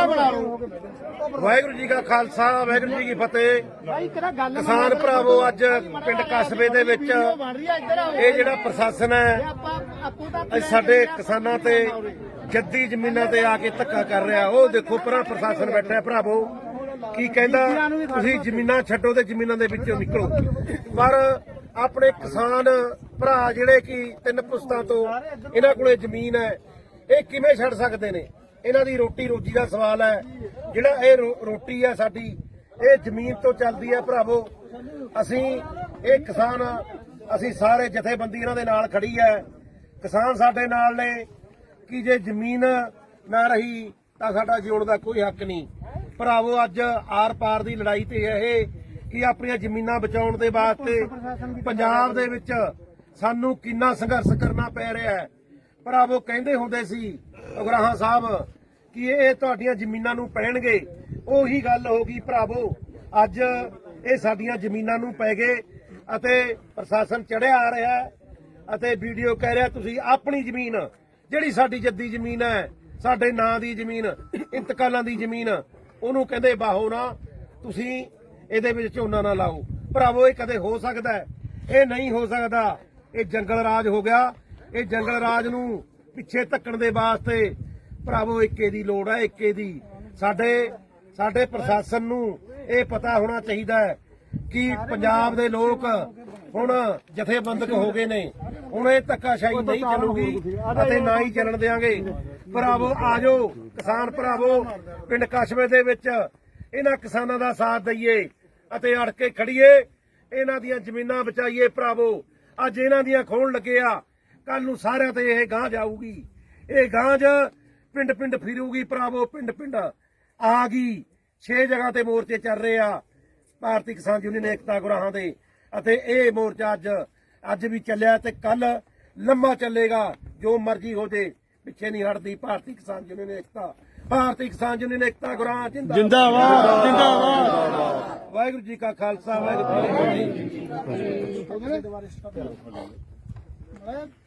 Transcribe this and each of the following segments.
ਚਿਹਰਾ ਬਣਾ ਲਓ? ਵਾਹਿਗੁਰੂ ਜੀ ਕਾ ਖਾਲਸਾ ਵਾਹਿਗੁਰੂ ਜੀ ਕੀ ਫਤਿਹ। ਭਾਈ ਕਿਹੜਾ ਗੱਲ ਕਿਸਾਨ ਭਰਾਵੋ ਅੱਜ ਪਿੰਡ ਕਸਬੇ ਦੇ ਵਿੱਚ ਇਹ ਜਿਹੜਾ ਪ੍ਰਸ਼ਾਸਨ ਹੈ ਅੱਜ ਸਾਡੇ ਕਿਸਾਨਾਂ ਤੇ ਜੱਦੀ ਜ਼ਮੀਨਾਂ ਤੇ ਆ ਕੇ ਧੱਕਾ ਕਰ ਰਿਹਾ। ਉਹ ਦੇਖੋ ਪਰਾਂ ਪ੍ਰਸ਼ਾਸਨ ਬੈਠਾ ਹੈ ਭਰਾਵੋ। ਕੀ ਕਹਿੰਦਾ? ਤੁਸੀਂ ਜ਼ਮੀਨਾਂ ਛੱਡੋ ਤੇ ਜ਼ਮੀਨਾਂ ਦੇ ਵਿੱਚੋਂ ਨਿਕਲੋ। ਪਰ ਆਪਣੇ ਕਿਸਾਨ ਭਰਾ ਜਿਹੜੇ ਕਿ ਤਿੰਨ ਪੁਸਤਾਂ ਤੋਂ ਇਹਨਾਂ ਕੋਲੇ ਜ਼ਮੀਨ ਹੈ ਇਹ ਕਿਵੇਂ ਛੱਡ ਸਕਦੇ ਨੇ? ਇਹਨਾਂ ਦੀ ਰੋਟੀ ਰੋਜੀ ਦਾ ਸਵਾਲ ਹੈ। ਜਿਹੜਾ ਇਹ ਰੋਟੀ ਹੈ ਸਾਡੀ ਇਹ ਜ਼ਮੀਨ ਤੋਂ ਚੱਲਦੀ ਹੈ ਭਰਾਵੋ। ਅਸੀਂ ਇਹ ਕਿਸਾਨ ਅਸੀਂ ਸਾਰੇ ਜਥੇਬੰਦੀ ਇਹਨਾਂ ਦੇ ਨਾਲ ਖੜੀ ਹੈ। ਕਿਸਾਨ ਸਾਡੇ ਨਾਲ ਨੇ। ਕਿ ਜੇ ਜ਼ਮੀਨ ਨਾ ਰਹੀ ਤਾਂ ਸਾਡਾ ਜਿਉਣ ਦਾ ਕੋਈ ਹੱਕ ਨਹੀਂ। ਭਰਾਵੋ ਅੱਜ ਆਰ ਪਾਰ ਦੀ ਲੜਾਈ ਤੇ ਹੈ ਇਹ ਕਿ ਆਪਣੀਆਂ ਜ਼ਮੀਨਾਂ ਬਚਾਉਣ ਦੇ ਵਾਸਤੇ ਪੰਜਾਬ ਦੇ ਵਿੱਚ ਸਾਨੂੰ ਕਿੰਨਾ ਸੰਘਰਸ਼ ਕਰਨਾ ਪੈ ਰਿਹਾ ਹੈ। ਭਰਾਵੋ ਕਹਿੰਦੇ ਹੁੰਦੇ ਸੀ ਉਗਰਾਹਾਂ ਸਾਹਿਬ ਕਿ ਇਹ ਤੁਹਾਡੀਆਂ ਜ਼ਮੀਨਾਂ ਨੂੰ ਪੈਣਗੇ। ਉਹੀ ਗੱਲ ਹੋ ਗਈ ਭਰਾਵੋ। ਅੱਜ ਇਹ ਸਾਡੀਆਂ ਜ਼ਮੀਨਾਂ ਨੂੰ ਪੈ ਗਏ ਅਤੇ ਪ੍ਰਸ਼ਾਸਨ ਚੜਿਆ ਆ ਰਿਹਾ ਅਤੇ ਵੀਡੀਓ ਕਹਿ ਰਿਹਾ, ਤੁਸੀਂ ਆਪਣੀ ਜ਼ਮੀਨ, ਜਿਹੜੀ ਸਾਡੀ ਜੱਦੀ ਜ਼ਮੀਨ ਹੈ, ਸਾਡੇ ਨਾਂ ਦੀ ਜ਼ਮੀਨ, ਇੰਤਕਾਲਾਂ ਦੀ ਜ਼ਮੀਨ, ਉਹਨੂੰ ਕਹਿੰਦੇ ਬਾਹੋ ਨਾ, ਤੁਸੀਂ ਇਹਦੇ ਵਿੱਚ ਝੋਨਾ ਨਾ ਲਾਓ। ਭਰਾਵੋ, ਇਹ ਕਦੇ ਹੋ ਸਕਦਾ ਹੈ? ਇਹ ਨਹੀਂ ਹੋ ਸਕਦਾ। ਇਹ ਜੰਗਲ ਰਾਜ ਹੋ ਗਿਆ। ਇਹ ਜੰਗਲ ਰਾਜ ਨੂੰ ਪਿੱਛੇ ਧੱਕਣ ਦੇ ਵਾਸਤੇ ਭਰਾਵੋ ਏਕੇ ਦੀ ਲੋੜ ਹੈ ਏਕੇ ਦੀ। ਸਾਡੇ ਸਾਡੇ ਪ੍ਰਸ਼ਾਸਨ ਨੂੰ ਇਹ ਪਤਾ ਹੋਣਾ ਚਾਹੀਦਾ ਹੈ ਕਿ ਪੰਜਾਬ ਦੇ ਲੋਕ ਹੁਣ ਜਥੇਬੰਦਕ ਹੋ ਗਏ ਨੇ। ਹੁਣ ਇਹ ਧੱਕਾਸ਼ਾਹੀ ਨਹੀਂ ਚੱਲੂਗੀ ਅਤੇ ਨਾ ਹੀ ਚੱਲਣ ਦੇਾਂਗੇ ਭਰਾਵੋ, ਆਜੋ, ਕਿਸਾਨ ਭਰਾਵੋ, ਪਿੰਡ ਕਸਬੇ ਦੇ ਵਿੱਚ ਇਹਨਾਂ ਕਿਸਾਨਾਂ ਦਾ ਸਾਥ ਦਈਏ ਅਤੇ ਅੜ ਕੇ ਖੜੀਏ। ਇਹਨਾਂ ਦੀਆਂ ਜ਼ਮੀਨਾਂ ਬਚਾਈਏ ਭਰਾਵੋ। ਅੱਜ ਇਹਨਾਂ ਦੀਆਂ ਖੋਣ ਲੱਗੇ ਆ। ਕੱਲ ਨੂੰ ਸਾਰਿਆਂ ਤੇ ਇਹ ਗਾਂ ਜਾਊਗੀ। ਇਹ ਗਾਂਜ ਪਿੰਡ ਪਿੰਡ ਫਿਰੂਗੀ ਭਰਾਵੋ ਪਿੰਡ ਪਿੰਡ। ਆ ਗਈ। 6 ਜਗ੍ਹਾ ਤੇ ਮੋਰਚੇ ਚੱਲ ਰਹੇ ਆ। ਭਾਰਤੀ ਕਿਸਾਨ ਯੂਨੀਅਨ ਏਕਤਾ ਗੁਰਾਹਾਂ ਦੇ ਅਤੇ ਇਹ ਮੋਰਚਾ ਅੱਜ ਅੱਜ ਵੀ ਚੱਲਿਆ ਤੇ ਕੱਲ ਲੰਮਾ ਚੱਲੇਗਾ। ਜੋ ਮਰਜ਼ੀ ਹੋ ਜੇ ਪਿੱਛੇ ਨਹੀਂ ਹਟਦੀ ਭਾਰਤੀ ਕਿਸਾਨ ਯੂਨੀਅਨ ਏਕਤਾ। ਭਾਰਤੀ ਕਿਸਾਨ ਯੂਨੀਅਨ ਏਕਤਾ ਗੁਰਾਹਾਂ ਜਿੰਦਾਬਾਦ। ਜਿੰਦਾਬਾਦ ਜਿੰਦਾਬਾਦ। ਵਾਹਿਗੁਰੂ ਜੀ ਕਾ ਖਾਲਸਾ ਵਾਹਿਗੁਰੂ ਜੀ ਕੀ ਫਤਿਹ।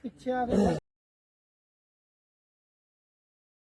ਪਿੱਛੇ ਆ। ਕੇ